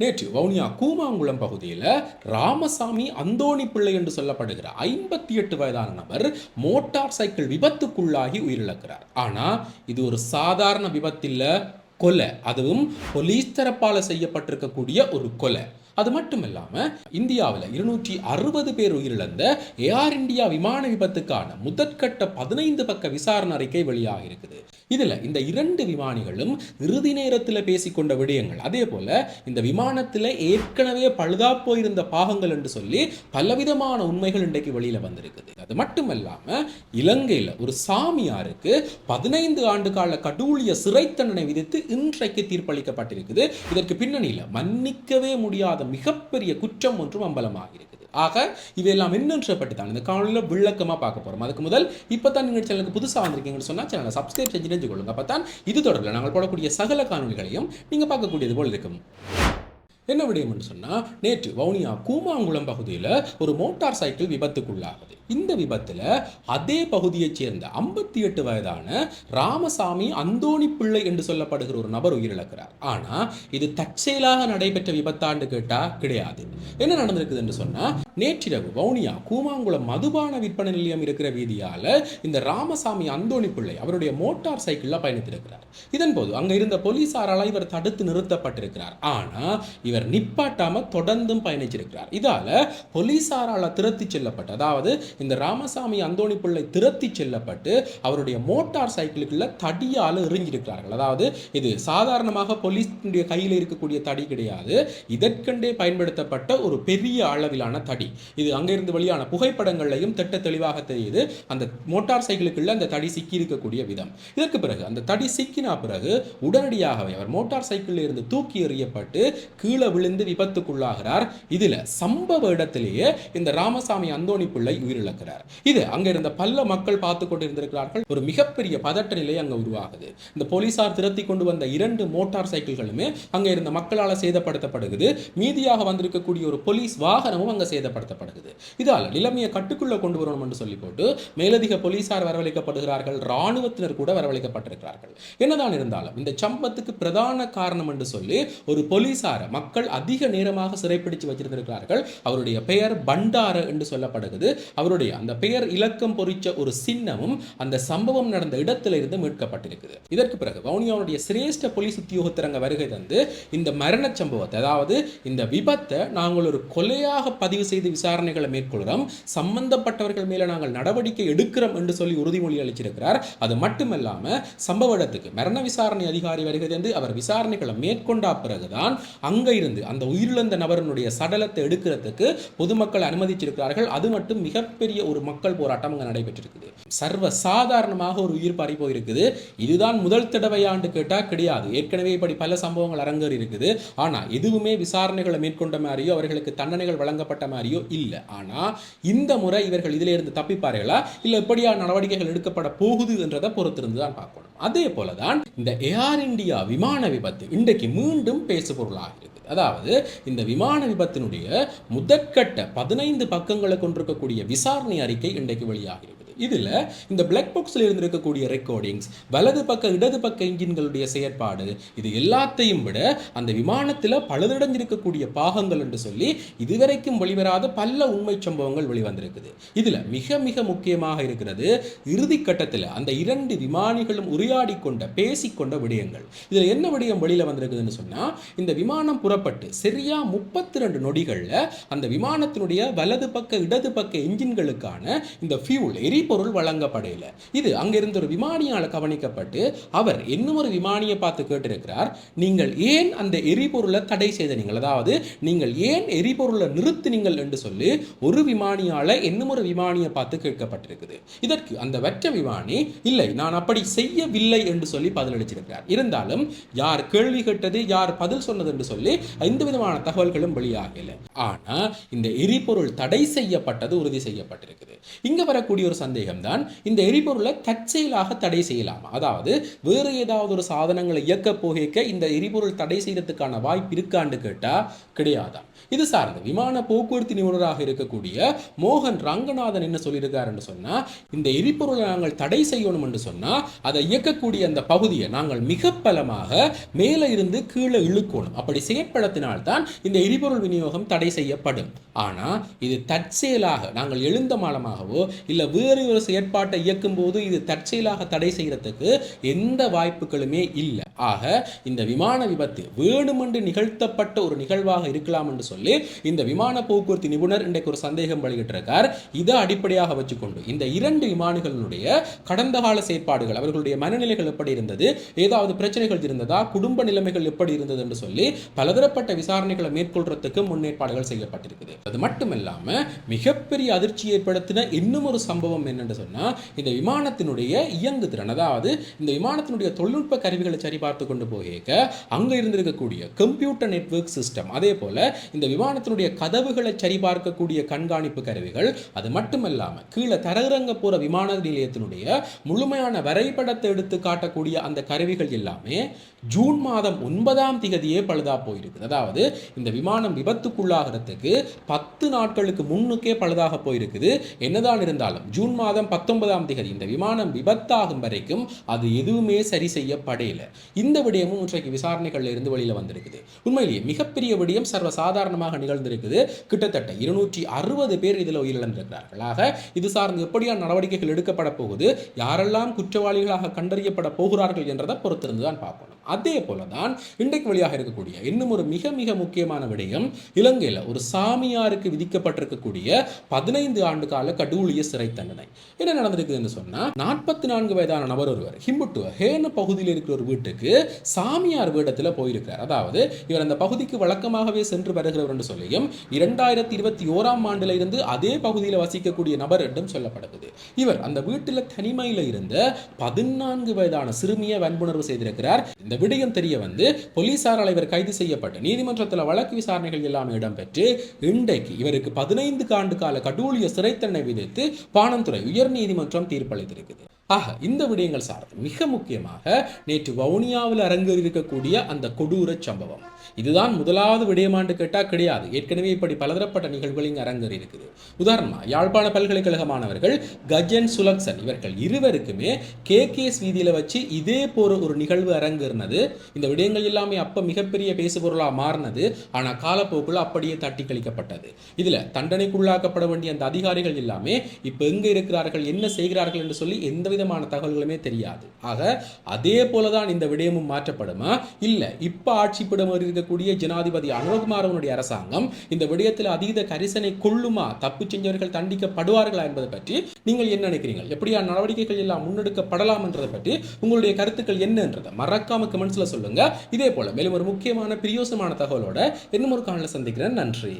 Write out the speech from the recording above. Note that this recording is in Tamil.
நேற்று வவுனியா கூமாங்குளம் பகுதியில் ராமசாமி அந்தோணி பிள்ளை என்று சொல்லப்படுகிற ஐம்பத்தி எட்டு வயதான நபர் மோட்டார் சைக்கிள் விபத்துக்குள்ளாகி உயிரிழக்கிறார். ஆனா இது ஒரு சாதாரண விபத்தில் கொலை. அதுவும் போலீஸ் தரப்பால் செய்யப்பட்டிருக்கக்கூடிய ஒரு கொலை. அது மட்டும் இல்லாமல் இந்தியாவில் இருநூற்றி அறுபது பேர் உயிரிழந்த ஏர் இந்தியா விமான விபத்துக்கான முதற்கட்ட பதினைந்து பக்க விசாரணை அறிக்கை வெளியாக இருக்குது. இதில் இந்த இரண்டு விமானிகளும் இறுதி நேரத்தில் பேசிக்கொண்ட விடயங்கள். அதே போல இந்த விமானத்தில் ஏற்கனவே பழுதா போயிருந்த பாகங்கள் என்று சொல்லி பலவிதமான உண்மைகள் இன்றைக்கு வெளியில வந்திருக்குது. அது மட்டும் இல்லாமல் இலங்கையில் ஒரு சாமியாருக்கு பதினைந்து ஆண்டு கால கடூழிய சிறை தண்டனை விதித்து இன்றைக்கு தீர்ப்பளிக்கப்பட்டிருக்குது. இதற்கு பின்னணியில் மன்னிக்கவே முடியாத மிகப்பெரிய குற்றம் ஒன்றும் அம்பலமாக இருக்குது. ஆக இவையெல்லாம் என்னன்ற பற்றி தான் இந்த காணொலியில் விளக்கமாக பார்க்க போகிறோம் அதுக்கு முதல் இப்போ தான் நீங்கள் சேனலுக்கு புதுசாக வந்திருக்கீங்கன்னு சொன்னால் சேனலை சப்ஸ்கிரைப் செஞ்சு தெரிஞ்சு கொள்ளுங்க அப்போ தான் இது தொடர்பில் நாங்கள் போடக்கூடிய சகல காணொலிகளையும் நீங்கள் பார்க்கக்கூடியது போல் இருக்கும். என்ன விடயம் சொன்னால் நேற்று வவுனியா கூமாங்குளம் பகுதியில் ஒரு மோட்டார் சைக்கிள் விபத்துக்குள்ளாகுது இந்த விபத்தில் அதே பகுதியைச் சேர்ந்த ஐம்பத்தி எட்டு வயதான ராமசாமி அந்தோணி பிள்ளை என்று சொல்லப்படுகிற ஒரு நபர் உயிரிழக்கிறார். ஆனால் இது தற்செயலாக நடைபெற்ற விபத்தாண்டு கேட்டால் கிடையாது. என்ன நடந்திருக்குது என்று சொன்னால் நேற்றிரவு வவுனியா கூமாங்குளம் மதுபான விற்பனை நிலையம் இருக்கிற வீதியால் இந்த ராமசாமி அந்தோணி பிள்ளை அவருடைய மோட்டார் சைக்கிளில் பயணித்திருக்கிறார். இதன்போது அங்கே இருந்த போலீசாரால் இவர் தடுத்து நிறுத்தப்பட்டிருக்கிறார். ஆனால் இவர் இவர் நிப்பாட்டாம தொடர்ந்தும் பயணிச்சிருக்கிறார். இதால போலீசாரால் திரத்தி செல்லப்பட்டு அதாவது இந்த ராமசாமி அந்தோணி பிள்ளை திரத்தி செல்லப்பட்டு அவருடைய மோட்டார் சைக்கிளுக்குள்ள தடியால் எறிஞ்சிருக்கிறார்கள் அதாவது இது சாதாரணமாக போலீஸுடைய கையில் இருக்கக்கூடிய தடி கிடையாது. இதற்கண்டே பயன்படுத்தப்பட்ட ஒரு பெரிய அளவிலான தடி. இது அங்கிருந்து வெளியான புகைப்படங்களையும் திட்ட தெளிவாக தெரியுது. அந்த மோட்டார் சைக்கிளுக்குள்ள அந்த தடி சிக்கி இருக்கக்கூடிய விதம். இதற்கு பிறகு அந்த தடி சிக்கினா பிறகு உடனடியாகவே அவர் மோட்டார் சைக்கிளில் இருந்து தூக்கி எறியப்பட்டு கீழே விழுந்து விபத்துக்குள்ளாகிறார். இதுல சம்பவ இடத்திலேயே இந்த ராமசாமி அந்தோணி பிள்ளை உயிரிழக்கிறார். இது அங்க இருந்த பல்ல மக்கள் பார்த்து கொண்டிருந்திருக்கிறார்கள். ஒரு மிகப்பெரிய பதட்ட நிலை அங்க உருவாகுது. இந்த போலீசார் திரத்தி கொண்டு வந்த இரண்டு மோட்டார் சைக்கிள்களுமே அங்க இருந்த மக்களால் சேதப்படுத்தப்படுகிறது. மீதியாக வந்திருக்கக்கூடிய ஒரு போலீஸ் வாகனமும் அங்க சேதப்படுத்தப்படுகிறது. இதால் நிலைமையை கட்டுக்குள்ள கொண்டு வரணும் என்று சொல்லி போட்டு மேலதிக போலீசார் வரவழைக்கப்படுகிறார்கள். ராணுவத்தினர் கூட வரவழைக்கப்பட்டிருக்கிறார்கள். என்னதான் இருந்தாலும் இந்த சம்பத்துக்கு பிரதான காரணம் என்று சொல்லி ஒரு போலீசார மக்கள் மக்கள் அதிக நேரமாக சிறைப்பிடித்து வச்சிருந்திருக்கிறார்கள். அவருடைய பெயர் பண்டார என்று சொல்லப்படுகிறது. அவருடைய அந்த பெயர் இலக்கம் பொறிச்ச ஒரு சின்னமும் அந்த சம்பவம் நடந்த இடத்திலிருந்து மீட்கப்பட்டிருக்குது. இதற்கு பிறகு வவுனியாவுடைய சிரேஷ்ட போலீஸ் உத்தியோகத்திறங்க வருகை தந்து இந்த மரண சம்பவத்தை அதாவது இந்த விபத்தை நாங்கள் ஒரு கொலையாக பதிவு செய்து விசாரணைகளை மேற்கொள்கிறோம். சம்பந்தப்பட்டவர்கள் மேல நாங்கள் நடவடிக்கை எடுக்கிறோம் என்று சொல்லி உறுதிமொழி அளிச்சிருக்கிறார். அது மட்டுமல்லாம சம்பவ இடத்துக்கு மரண விசாரணை அதிகாரி வருகை தந்து அவர் விசாரணைகளை மேற்கொண்டா பிறகுதான் அங்க இருந்து அந்த உயிரிழந்த நபரனுடைய சடலத்தை எடுக்கிறதுக்கு பொதுமக்கள் அனுமதிச்சிருக்கிறார்கள். அது மட்டும் மிகப்பெரிய ஒரு மக்கள் போராட்டம் அங்கே நடைபெற்றிருக்குது. சர்வ சாதாரணமாக ஒரு உயிர் பறி போயிருக்குது. இதுதான் முதல் தடவையாண்டு கேட்டால் கிடையாது. ஏற்கனவே இப்படி பல சம்பவங்கள் அரங்கேறி இருக்குது ஆனா எதுவுமே விசாரணைகளை மேற்கொண்ட மாதிரியோ அவர்களுக்கு தண்டனைகள் வழங்கப்பட்ட மாதிரியோ இல்லை. ஆனா இந்த முறை இவர்கள் இதிலிருந்து தப்பிப்பார்களா? இல்லை எப்படியா நடவடிக்கைகள் எடுக்கப்பட போகுது என்றதை பொறுத்திருந்து தான் பார்க்கணும். அதே போலதான் இந்த ஏர் இந்தியா விமான விபத்து இன்றைக்கு மீண்டும் பேசு பொருளாக இருக்குது அதாவது இந்த விமான விபத்தினுடைய முதற்கட்ட பதினைந்து பக்கங்களை கொண்டிருக்கக்கூடிய விசாரணை அறிக்கை இன்றைக்கு வெளியாகிறது இதில் இந்த பிளாக் பாக்ஸில் இருந்திருக்கக்கூடிய ரெக்கார்டிங்ஸ் வலது பக்க இடது பக்க இன்ஜின்களுடைய செயற்பாடு இது எல்லாத்தையும் விட அந்த விமானத்தில் பழுதடைஞ்சிருக்கக்கூடிய பாகங்கள் என்று சொல்லி இதுவரைக்கும் வெளிவராத பல உண்மை சம்பவங்கள் வெளிவந்திருக்குது. இதில் மிக மிக முக்கியமாக இருக்கிறது இறுதி கட்டத்தில் அந்த இரண்டு விமானிகளும் உரையாடி கொண்ட பேசிக்கொண்ட விடயங்கள். இதில் என்ன விடயம் வெளியில் வந்திருக்குதுன்னு சொன்னால் இந்த விமானம் புறப்பட்டு சரியா முப்பத்தி ரெண்டு நொடிகளில் அந்த விமானத்தினுடைய வலது பக்க இடது பக்க இன்ஜின்களுக்கான இந்த ஃபியூல் எரி எரிபொருள் வழங்கப்படையில இது அங்கிருந்த ஒரு விமானியால் கவனிக்கப்பட்டு அவர் இன்னும் ஒரு விமானியை பார்த்து கேட்டிருக்கிறார் நீங்கள் ஏன் அந்த எரிபொருளை தடை செய்தனீங்கள் அதாவது நீங்கள் ஏன் எரிபொருளை நிறுத்தினீங்கள்? என்று சொல்லி ஒரு விமானியால் இன்னும் ஒரு விமானியை பார்த்து கேட்கப்பட்டிருக்குது. இதற்கு அந்த வெற்ற விமானி இல்லை நான் அப்படி செய்யவில்லை என்று சொல்லி பதிலளிச்சிருக்கிறார். இருந்தாலும் யார் கேள்வி கேட்டது யார் பதில் சொன்னது என்று சொல்லி எந்த விதமான தகவல்களும் வெளியாகல. ஆனால் இந்த எரிபொருள் தடை செய்யப்பட்டது உறுதி செய்யப்பட்டிருக்குது. இங்க வரக்கூடிய ஒரு சந்தேகம் சந்தேகம்தான். இந்த எரிபொருளை தற்செயலாக தடை செய்யலாம்? அதாவது வேறு ஏதாவது ஒரு சாதனங்களை இயக்க போகிக்க இந்த எரிபொருள் தடை செய்யறதுக்கான வாய்ப்பு இருக்கான்னு கேட்டா கிடையாதான் இது சார்ந்த விமான போக்குவரத்து நிபுணராக இருக்கக்கூடிய மோகன் ரங்கநாதன் என்ன சொல்லியிருக்காருன்னு சொன்னா இந்த எரிபொருளை நாங்கள் தடை செய்யணும் என்று சொன்னா அதை இயக்கக்கூடிய அந்த பகுதியை நாங்கள் மிக பலமாக மேலே இருந்து கீழே இழுக்கணும். அப்படி செயற்படுத்தினால்தான் இந்த எரிபொருள் விநியோகம் தடை செய்யப்படும். ஆனா இது தற்செயலாக நாங்கள் எழுந்த மாலமாகவோ இல்ல வேறு ஒரு செயற்பாட்டை இயக்கும் போது இது தற்செயலாக தடை செய்யறதுக்கு எந்த வாய்ப்புகளுமே இல்லை. ஆக இந்த விமான விபத்து வேணுமென்று நிகழ்த்தப்பட்ட ஒரு நிகழ்வாக இருக்கலாம் என்று சொல்லி இந்த விமான போக்குவரத்து நிபுணர் இன்றைக்கு ஒரு சந்தேகம் வெளியிட்டிருக்கார். இதை அடிப்படையாக வச்சுக்கொண்டு இந்த இரண்டு விமானிகளினுடைய கடந்த கால செயற்பாடுகள் அவர்களுடைய மனநிலைகள் எப்படி இருந்தது ஏதாவது பிரச்சனைகள் இருந்ததா குடும்ப நிலைமைகள் எப்படி இருந்தது என்று சொல்லி பலதரப்பட்ட விசாரணைகளை மேற்கொள்றதுக்கு முன்னேற்பாடுகள் செய்யப்பட்டிருக்குது. அது மட்டும் இல்லாம மிகப்பெரிய அதிர்ச்சி ஏற்படுத்தின இன்னும் ஒரு சம்பவம் என்னென்று சொன்னால் இந்த விமானத்தினுடைய இயங்குதிறன் அதாவது இந்த விமானத்தினுடைய தொழில்நுட்ப கருவிகளை சரிபார்த்து கொண்டு போயிருக்க அங்க இருந்திருக்கக்கூடிய கம்ப்யூட்டர் நெட்வொர்க் சிஸ்டம் அதே போல் இந்த விமானத்தினுடைய கதவுகளை சரிபார்க்கக்கூடிய கண்காணிப்பு கருவிகள் அது மட்டுமல்லாமல் கீழே தரகிறங்க போகிற விமான நிலையத்தினுடைய முழுமையான வரைபடத்தை எடுத்து காட்டக்கூடிய அந்த கருவிகள் எல்லாமே ஜூன் மாதம் ஒன்பதாம் திகதியே பழுதா போயிருக்குது. அதாவது இந்த விமானம் விபத்துக்குள்ளாகிறதுக்கு பத்து நாட்களுக்கு முன்னுக்கே பழுதாக போயிருக்குது. என்னதான் இருந்தாலும் ஜூன் மாதம் பத்தொன்பதாம் திகதி இந்த விமானம் விபத்தாகும் வரைக்கும் அது எதுவுமே சரி செய்யப்படையில இந்த விடயமும் இன்றைக்கு விசாரணைகள்ல இருந்து வெளியில வந்திருக்குது. உண்மையிலேயே மிகப்பெரிய விடயம் சர்வ சாதாரணமாக நிகழ்ந்திருக்குது. கிட்டத்தட்ட இருநூற்றி அறுபது பேர் இதில் உயிரிழந்திருக்கிறார்கள் ஆக இது சார்ந்து எப்படியான நடவடிக்கைகள் எடுக்கப்பட போகுது? யாரெல்லாம் குற்றவாளிகளாக கண்டறியப்பட போகிறார்கள் என்றதை பொறுத்திருந்து தான் பார்க்கணும் அதே போல தான் இன்றைக்கு வழியாக இருக்கக்கூடிய இன்னும் ஒரு மிக மிக முக்கியமான விடயம் இலங்கையில் ஒரு சாமியாருக்கு விதிக்கப்பட்டிருக்கக்கூடிய பதினைந்து ஆண்டு கால கடூழிய சிறை தண்டனை. என்ன நடந்திருக்குதுன்னு சொன்னால் நாற்பத்தி நான்கு வயதான நபர் ஒருவர் ஹிம்புட்டு ஹேன பகுதியில் இருக்கிற ஒரு வீட்டுக்கு சாமியார் வீடத்தில் போயிருக்கிறார். அதாவது இவர் அந்த பகுதிக்கு வழக்கமாகவே சென்று வருகிறவர் என்று சொல்லியும் இரண்டாயிரத்தி இருபத்தி ஓராம் ஆண்டுல இருந்து அதே பகுதியில் வசிக்கக்கூடிய நபர் என்றும் சொல்லப்படுகிறது. இவர் அந்த வீட்டில் தனிமையில் இருந்த பதினான்கு வயதான சிறுமியை வன்புணர்வு செய்திருக்கிறார். இந்த விடயம் தெரிய வந்து போலீசாரால் இவர் கைது செய்யப்பட்டு நீதிமன்றத்தில் வழக்கு விசாரணைகள் எல்லாம் இடம்பெற்று இன்றைக்கு இவருக்கு பதினைந்து ஆண்டு கால கடூழிய சிறை தண்டனை விதித்து பாணந்துறை உயர் நீதிமன்றம் தீர்ப்பளித்திருக்குது. ஆக இந்த விடயங்கள் சார்ந்து மிக முக்கியமாக நேற்று வவுனியாவில் அரங்கேறியிருக்கக்கூடிய அந்த கொடூர சம்பவம். இதுதான் முதலாவது விடயமாண்டு கேட்டால் கிடையாது. ஏற்கனவே இப்படி பலதரப்பட்ட நிகழ்வுகள் இங்கே அரங்கேறி இருக்குது உதாரணமா யாழ்ப்பாண பல்கலைக்கழக மாணவர்கள் கஜன் சுலக்சன் இவர்கள் இருவருக்குமே கே கேஸ் வீதியில் வச்சு இதே போற ஒரு நிகழ்வு அரங்கேறினது. இந்த விடயங்கள் எல்லாமே அப்ப மிகப்பெரிய பேசுபொருளா மாறினது. ஆனா காலப்போக்குள்ள அப்படியே தட்டி கழிக்கப்பட்டது. இதுல தண்டனைக்குள்ளாக்கப்பட வேண்டிய அந்த அதிகாரிகள் எல்லாமே இப்ப எங்க இருக்கிறார்கள் என்ன செய்கிறார்கள் என்று சொல்லி எந்த விதமான தகவல்களுமே தெரியாது. ஆக அதே போலதான் இந்த விடயமும் மாற்றப்படுமா? இல்ல இப்ப ஆட்சிப்பிடம் இருக்கக்கூடிய ஜனாதிபதி அனுரகுமாரவனுடைய அரசாங்கம் இந்த விடயத்தில் அதீத கரிசனை கொள்ளுமா? தப்பு செஞ்சவர்கள் தண்டிக்கப்படுவார்களா என்பதை பற்றி நீங்கள் என்ன நினைக்கிறீர்கள்? எப்படியா நடவடிக்கைகள் எல்லாம் முன்னெடுக்கப்படலாம் என்றதை பற்றி உங்களுடைய கருத்துக்கள் என்னன்றதை மறக்காம கமெண்ட்ஸ்ல சொல்லுங்க. இதே போல மேலும் ஒரு முக்கியமான பிரியோசமான தகவலோட இன்னும் ஒரு காணல சந்திக்கிறேன். நன்றி.